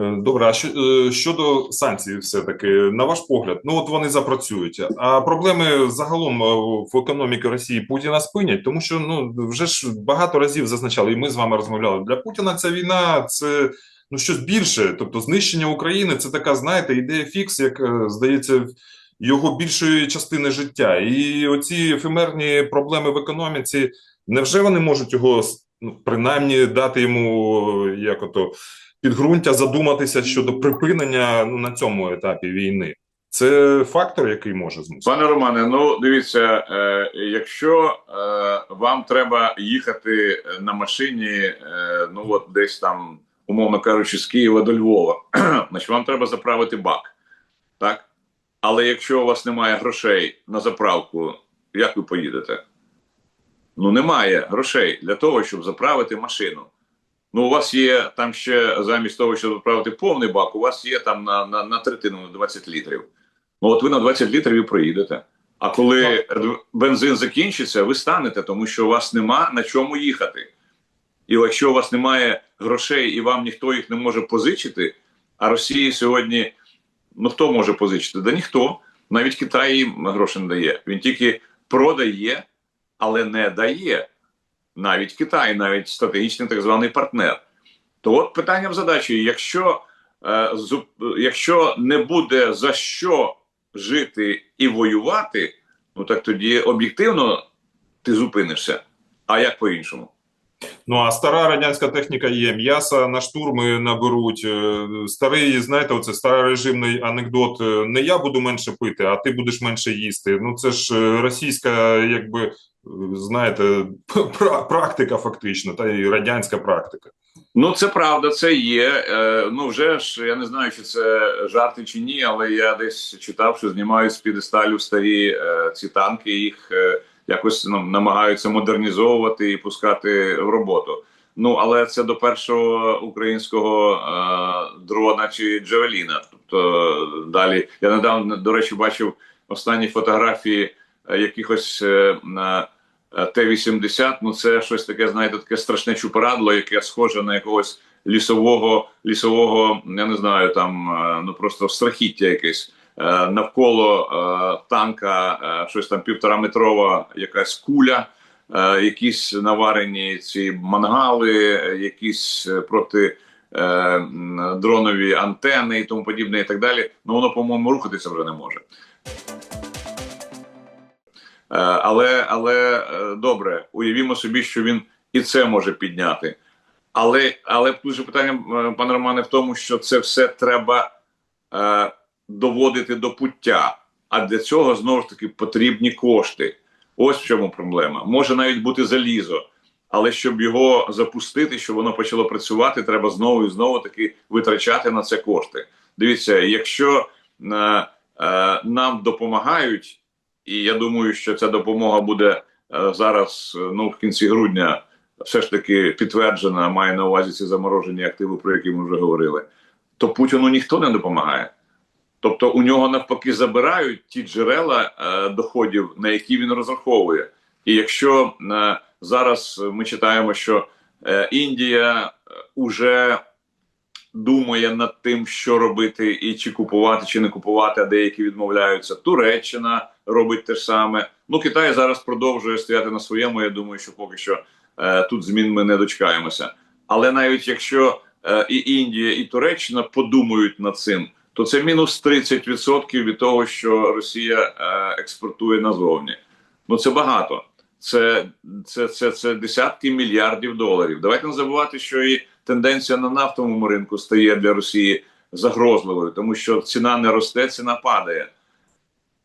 Е, Добре, а е, щодо санкцій, все-таки, на ваш погляд, ну от вони запрацюють. А проблеми загалом е, в економіці Росії Путіна спинять, тому що ну вже ж багато разів зазначали, і ми з вами розмовляли. Для Путіна ця війна це ну щось більше. Тобто, знищення України це така, знаєте, ідея фікс, як здається, його більшої частини життя. І оці ефемерні проблеми в економіці, невже вони можуть його ну, принаймні дати йому як ото підґрунтя задуматися щодо припинення ну, на цьому етапі війни. Це фактор, який може змусити. Пане Романе, ну дивіться, е, якщо е, вам треба їхати на машині, е, ну от десь там, умовно кажучи, з Києва до Львова, значить вам треба заправити бак. Так? Але якщо у вас немає грошей на заправку, як ви поїдете? Ну, немає грошей для того, щоб заправити машину. Ну, у вас є там ще замість того, щоб заправити повний бак, у вас є там на на, на третину на 20 літрів. Ну, от ви на 20 літрів і проїдете. А коли бензин закінчиться, ви станете, тому що у вас нема на чому їхати. І якщо у вас немає грошей і вам ніхто їх не може позичити, а Росії сьогодні ну хто може позичити? Да ніхто. Навіть Китай їм гроші не дає. Він тільки продає, але не дає. Навіть Китай, навіть стратегічний так званий партнер. То от питання в задачі: якщо е, зуб, якщо не буде за що жити і воювати, ну так тоді об'єктивно ти зупинишся. А як по-іншому? Ну а стара радянська техніка є. М'яса на штурми наберуть. Е, Старий, знаєте, оце старорежимний анекдот. е, Не я буду менше пити, а ти будеш менше їсти. Ну це ж е, російська, якби знаєте, практика фактично, та й радянська практика. Ну, це правда, це є. Ну, вже ж я не знаю, чи це жарти чи ні, але я десь читав, що знімають з підесталю старі ці танки, їх якось ну, намагаються модернізовувати і пускати в роботу. Ну, але це до першого українського е, дрона чи Джавеліна. Тобто далі я недавно, до речі, бачив останні фотографії е, якихось е, на Е, Т-80, ну це щось таке, знаєте, таке страшне чупарадло, яке схоже на якогось лісового, лісового, я не знаю, там е, ну просто страхіття якесь. Е, Навколо е, танка е, щось там півтораметрова якась куля, якісь наварені ці мангали, якісь проти е, дронові антени і тому подібне, і так далі. Ну воно, по-моєму, рухатися вже не може. Але але добре, уявімо собі, що він і це може підняти. Але але дуже питання, е, пане Романе, в тому, що це все треба доводити до пуття. А для цього знову ж таки потрібні кошти. Ось в чому проблема. Може навіть бути залізо, але щоб його запустити, щоб воно почало працювати, треба знову і знову таки витрачати на це кошти. Дивіться, якщо е, е, нам допомагають. І я думаю, що ця допомога буде е, зараз, е, ну в кінці грудня, все ж таки підтверджена, має на увазі ці заморожені активи, про які ми вже говорили. То Путіну ніхто не допомагає. Тобто у нього навпаки забирають ті джерела е, доходів, на які він розраховує. І якщо е, зараз ми читаємо, що е, Індія уже думає над тим, що робити, і чи купувати, чи не купувати, а деякі відмовляються. Туреччина робить те ж саме. Ну Китай зараз продовжує стояти на своєму. Я думаю, що поки що тут змін ми не дочекаємося. Але навіть якщо і Індія, і Туреччина подумають над цим, то це мінус 30% від того, що Росія е, експортує назовні. Ну це багато. Це, це, це, це десятки мільярдів доларів. Давайте не забувати, що і тенденція на нафтовому ринку стає для Росії загрозливою, тому що ціна не росте, ціна падає.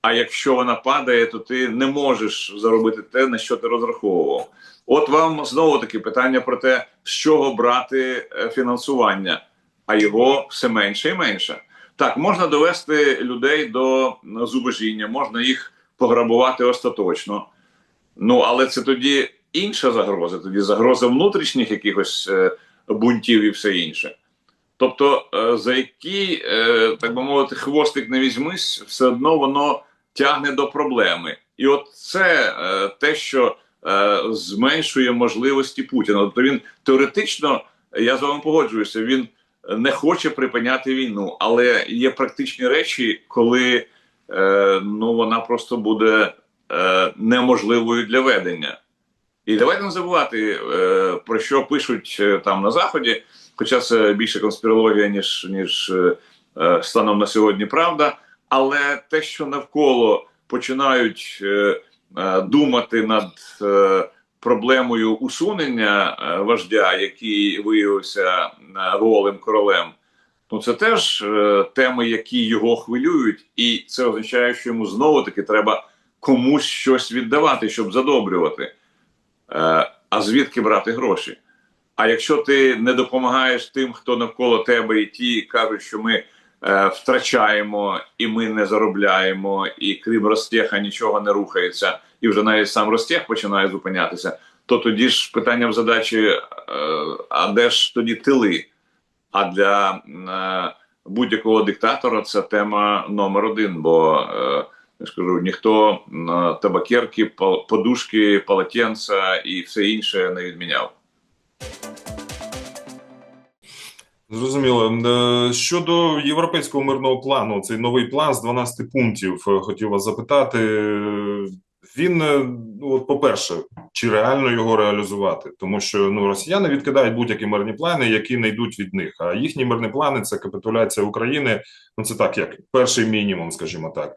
А якщо вона падає, то ти не можеш заробити те, на що ти розраховував. От вам знову таки питання про те, з чого брати е, фінансування, а його все менше і менше. Так, можна довести людей до зубожіння, можна їх пограбувати остаточно. Ну але це тоді інша загроза, тоді загроза внутрішніх якихось е, бунтів і все інше. Тобто, е, за який, е, так би мовити, хвостик не візьмись, все одно воно тягне до проблеми. І от це те, що зменшує можливості Путіна. Тобто він теоретично, я з вами погоджуюся, він не хоче припиняти війну, але є практичні речі, коли е, ну вона просто буде е, неможливою для ведення. І давайте не забувати, е, про що пишуть е, там на заході, хоча це більше конспірологія, ніж ніж е, е, станом на сьогодні правда. Але те, що навколо починають е, е, думати над е, проблемою усунення е, вождя, який виявився е, голим королем, ну це теж е, теми, які його хвилюють, і це означає, що йому знову таки треба комусь щось віддавати, щоб задобрювати. А звідки брати гроші? А якщо ти не допомагаєш тим, хто навколо тебе, і ті кажуть, що ми е, втрачаємо і ми не заробляємо, і крім Ростеха нічого не рухається, і вже навіть сам Ростех починає зупинятися, то тоді ж питання в задачі: е, а де ж тоді тили? А для е, будь-якого диктатора це тема номер один, бо е, я ж кажу, ніхто табакерки, подушки, полотенця і все інше не відміняв. Зрозуміло. Щодо європейського мирного плану, цей новий план з 12 пунктів, хотів вас запитати. Він, е, от, по-перше, чи реально його реалізувати? Тому що ну, росіяни відкидають будь-які мирні плани, які не йдуть від них. А їхні мирні плани це капітуляція України. Ну це так, як перший мінімум, скажімо так.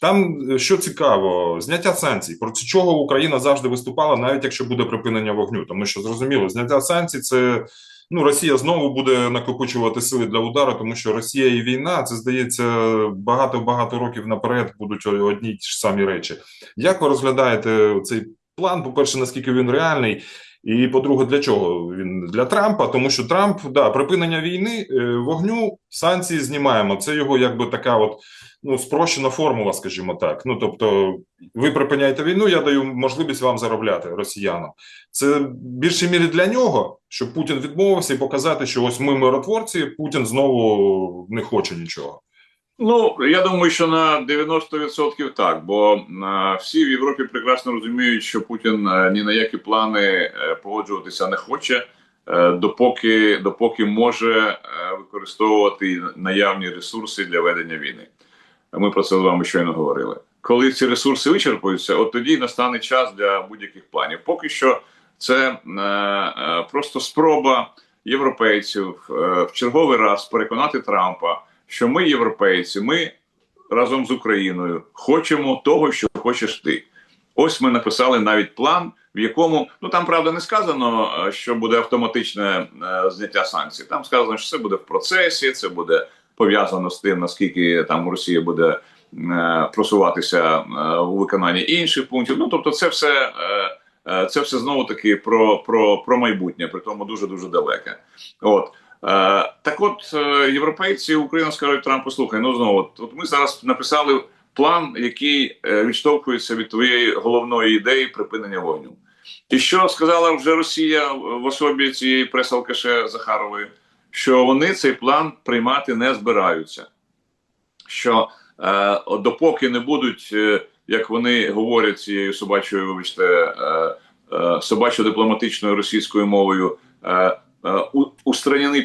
Там е, що цікаво, зняття санкцій, проти чого Україна завжди виступала, навіть якщо буде припинення вогню, тому що зрозуміло, зняття санкцій це ну Росія знову буде накопичувати сили для удару, тому що Росія і війна це здається багато багато років наперед будуть одні ті ж самі речі. Як ви розглядаєте цей план? По перше, наскільки він реальний? І по-друге, для чого він для Трампа? Тому що Трамп да припинення війни, е, вогню, санкції знімаємо. Це його якби така, от ну спрощена формула, скажімо так. Ну тобто, ви припиняєте війну, я даю можливість вам заробляти росіянам. Це в більшій мірі для нього, щоб Путін відмовився і показати, що ось ми миротворці, Путін знову не хоче нічого. Ну я думаю, що на 90% так, бо всі в Європі прекрасно розуміють, що Путін е, ні на які плани е, погоджуватися не хоче, е, допоки, допоки може використовувати наявні ресурси для ведення війни. Ми про це з вами щойно говорили. Коли ці ресурси вичерпуються, от тоді настане час для будь-яких планів. Поки що це просто спроба європейців в черговий раз переконати Трампа, що ми, європейці, ми разом з Україною хочемо того, що хочеш ти. Ось ми написали навіть план, в якому ну там правда не сказано, е, що буде автоматичне е, зняття санкцій. Там сказано, що це буде в процесі, це буде пов'язано з тим, наскільки там Росія буде е, просуватися е, у виконанні інших пунктів. Ну тобто, це все. Е, е, це все знову таки про, про, про майбутнє, при тому дуже дуже далеке. От так, от е, європейці Україна скажуть Трампу, слухай, ну знову от, ми зараз написали план, який е, відштовхується від твоєї головної ідеї припинення вогню. І що сказала вже Росія в особі цієї прес-алкаше Захарової, що вони цей план приймати не збираються. Що е, допоки не будуть, е, як вони говорять цією собачою, вибачте, е, е, собачо-дипломатичною російською мовою, е, е, у-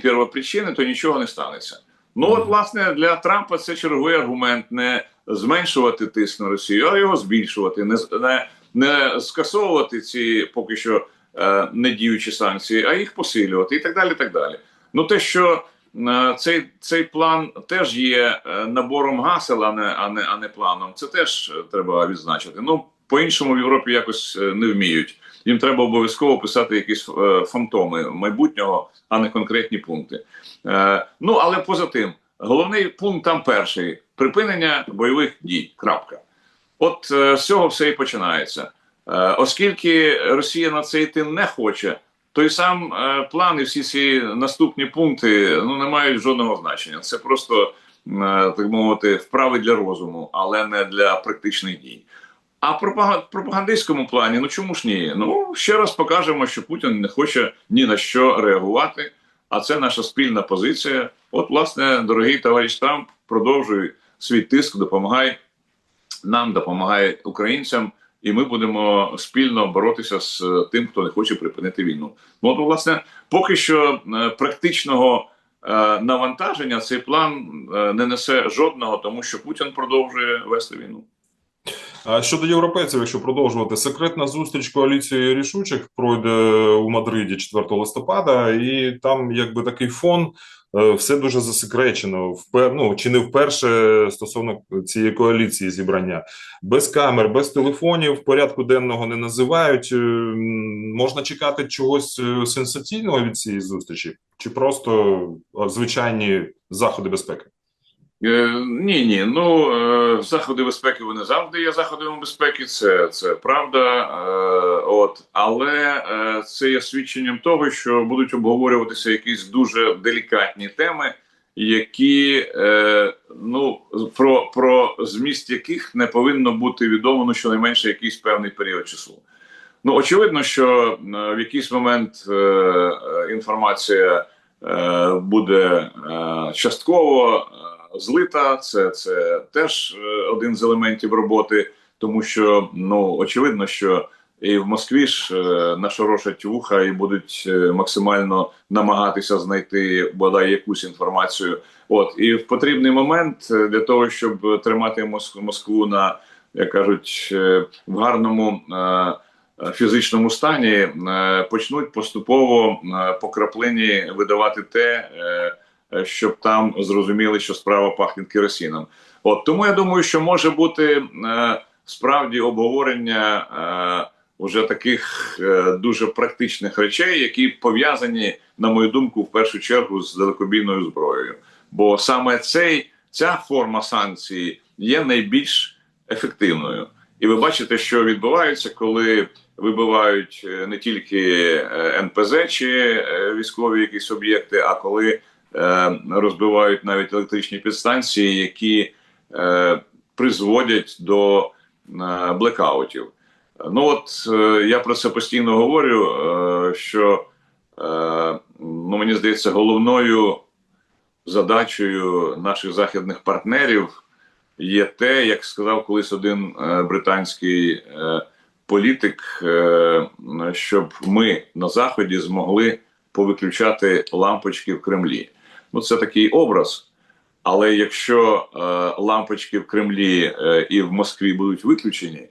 первопричини, то нічого не станеться. Ну от, власне, для Трампа це черговий аргумент не зменшувати тиск на Росію, а його збільшувати, не, не, не скасовувати ці поки що е, недіючі санкції, а їх посилювати і так далі. так далі. Ну, те, що е, цей, цей план теж є е, набором гасел, а не, а не, а не планом, це теж треба відзначити. Ну, по-іншому в Європі якось е, не вміють. Їм треба обов'язково писати якісь е, фантоми майбутнього, а не конкретні пункти. Е, ну, але поза тим, головний пункт там перший припинення бойових дій. Крапка. От е, з цього все і починається. Оскільки Росія на це йти не хоче, той сам план і всі ці наступні пункти ну не мають жодного значення. Це просто так мовити вправи для розуму, але не для практичних дій. А в пропагандистському плані, ну чому ж ні? Ну ще раз покажемо, що Путін не хоче ні на що реагувати. А це наша спільна позиція. От, власне, дорогий товариш Трамп, продовжуй свій тиск, допомагай нам, допомагай українцям, і ми будемо спільно боротися з е, тим, хто не хоче припинити війну. Ну, от, власне, поки що е, практичного е, навантаження цей план не несе жодного, тому що Путін продовжує вести війну. Щодо європейців, якщо продовжувати, секретна зустріч коаліції рішучих пройде у Мадриді 4 листопада, і там якби такий фон. е, Все дуже засекречено, впер... ну, чи не вперше стосовно цієї коаліції зібрання. Без камер, без телефонів, порядку денного не називають. Е, Можна чекати чогось е, сенсаційного від цієї зустрічі, чи просто звичайні заходи безпеки? Е, ні, ні. Ну е, заходи безпеки вони завжди є заходами безпеки. Це, це правда. Е, от, але це є свідченням того, що будуть обговорюватися якісь дуже делікатні теми, які ну про, про зміст яких не повинно бути відомо ну, щонайменше якийсь певний період часу. Ну очевидно, що в якийсь момент інформація буде частково злита. Це, це теж е, один з елементів роботи, тому що ну очевидно, що і в Москві ж е, нашорошать вуха і будуть е, максимально намагатися знайти бодай якусь інформацію. От і в потрібний момент для того, щоб тримати Моск- Москву на як кажуть в гарному. Фізичному стані почнуть поступово по краплині видавати те, щоб там зрозуміли, що справа пахне керосином. От тому я думаю, що може бути е, справді обговорення е, уже таких е, дуже практичних речей, які пов'язані, на мою думку, в першу чергу з далекобійною зброєю. Бо саме цей ця форма санкцій є найбільш ефективною. І ви бачите, що відбувається, коли вибивають е, не тільки е, НПЗ чи е, військові якісь об'єкти, а коли е, розбивають навіть електричні підстанції, які е, призводять до е, блекаутів. Ну от е, я про це постійно говорю, е, що е, ну, мені здається, головною задачею наших західних партнерів є те, як сказав колись один е, британський е, політик, е, щоб ми на заході змогли повиключати лампочки в Кремлі. Ну, це такий образ. Але якщо е, лампочки в Кремлі е, і в Москві будуть виключені,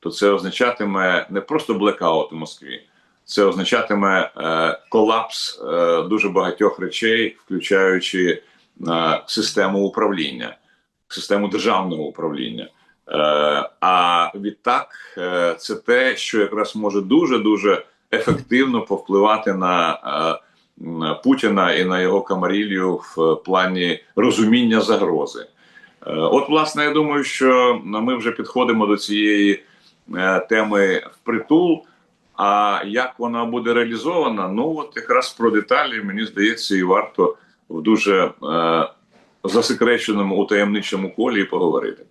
то це означатиме не просто блекаут у Москві, це означатиме е, колапс е, дуже багатьох речей, включаючи е, систему управління, систему державного управління. Е, а відтак, е, це те, що якраз може дуже дуже ефективно повпливати на. Е, Путіна і на його камарілію в плані розуміння загрози. Е, От, власне, я думаю, що ми вже підходимо до цієї е, теми впритул. А як вона буде реалізована? Ну от якраз про деталі мені здається, і варто в дуже е, засекреченому утаємничому колі поговорити.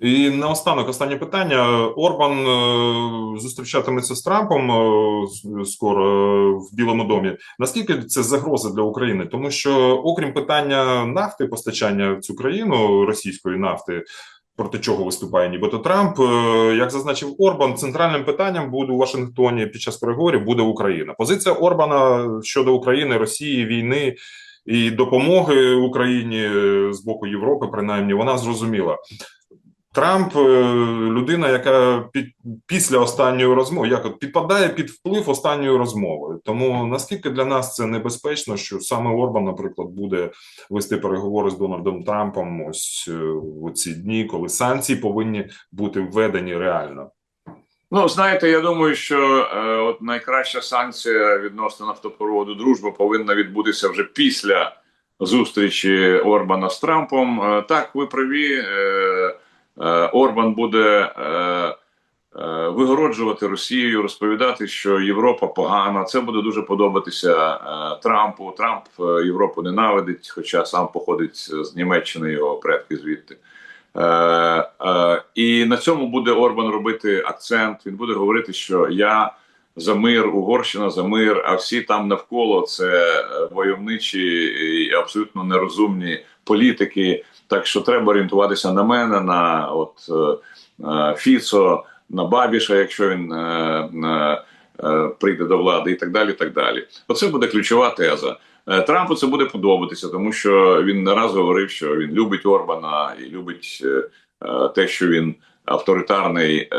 І наостанок останнє питання. Орбан е, зустрічатиметься з Трампом е, скоро е, в Білому домі. Наскільки це загроза для України? Тому що, окрім питання нафти, постачання в цю країну російської нафти, проти чого виступає нібито Трамп, як зазначив Орбан, центральним питанням буде у Вашингтоні під час переговорів буде Україна. Позиція Орбана щодо України, Росії, війни. І допомоги Україні з боку Європи, принаймні, вона зрозуміла. Трамп е, людина, яка під після останньої розмови як от підпадає під вплив останньої розмови. Тому наскільки для нас це небезпечно, що саме Орбан, наприклад, буде вести переговори з Дональдом Трампом ось е, у ці дні, коли санкції повинні бути введені реально. Ну, знаєте, я думаю, що е, от найкраща санкція відносно нафтопроводу дружба повинна відбутися вже після зустрічі Орбана з Трампом. Е, так, ви праві. Е, е, Орбан буде е, е, вигороджувати Росію, розповідати, що Європа погана. Це буде дуже подобатися е, Трампу. Трамп е, Європу ненавидить, хоча сам походить з Німеччини, його предки звідти. Е, е, і на цьому буде Орбан робити акцент. Він буде говорити, що я за мир, Угорщина за мир, а всі там навколо це е, войовничі і абсолютно нерозумні політики. Так що треба орієнтуватися на мене, на от е, е, Фіцо, на Бабіша, якщо він е, прийде до влади, і так далі. так далі. Оце буде ключова теза. Трампу це буде подобатися, тому що він не раз говорив, що він любить Орбана і любить те, що він авторитарний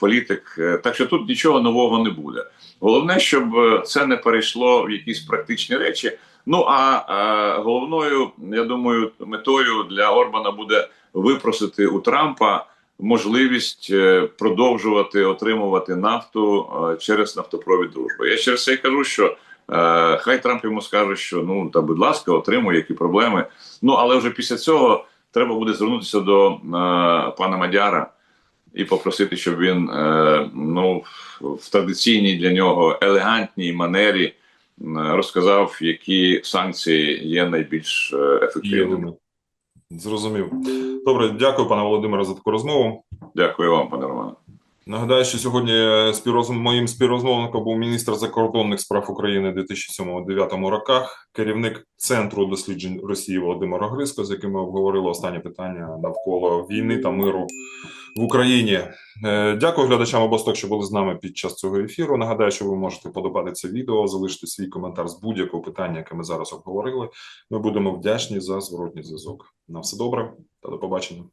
політик. Так що тут нічого нового не буде. Головне, щоб це не перейшло в якісь практичні речі. Ну а е, головною, я думаю, метою для Орбана буде випросити у Трампа можливість е, продовжувати отримувати нафту е, через нафтопровід дружби. Я через це й кажу, що е, хай Трамп йому скаже, що ну та будь ласка, отримуй, які проблеми. Ну але вже після цього треба буде звернутися до е, пана Мадяра і попросити, щоб він е, ну в традиційній для нього елегантній манері розказав, які санкції є найбільш е, ефективними. Зрозумів. Добре, дякую, пане Володимире, за таку розмову. Дякую вам, пане Романе. Нагадаю, що сьогодні співроз... моїм співрозмовником був міністр закордонних справ України у 2007-2009 роках, керівник Центру досліджень Росії Володимир Гриско, з яким ми обговорили останні питання навколо війни та миру в Україні. Е, Дякую глядачам обосток, що були з нами під час цього ефіру. Нагадаю, що ви можете подобати це відео, залишити свій коментар з будь-якого питання, яке ми зараз обговорили. Ми будемо вдячні за зворотній зв'язок. На все добре та до побачення.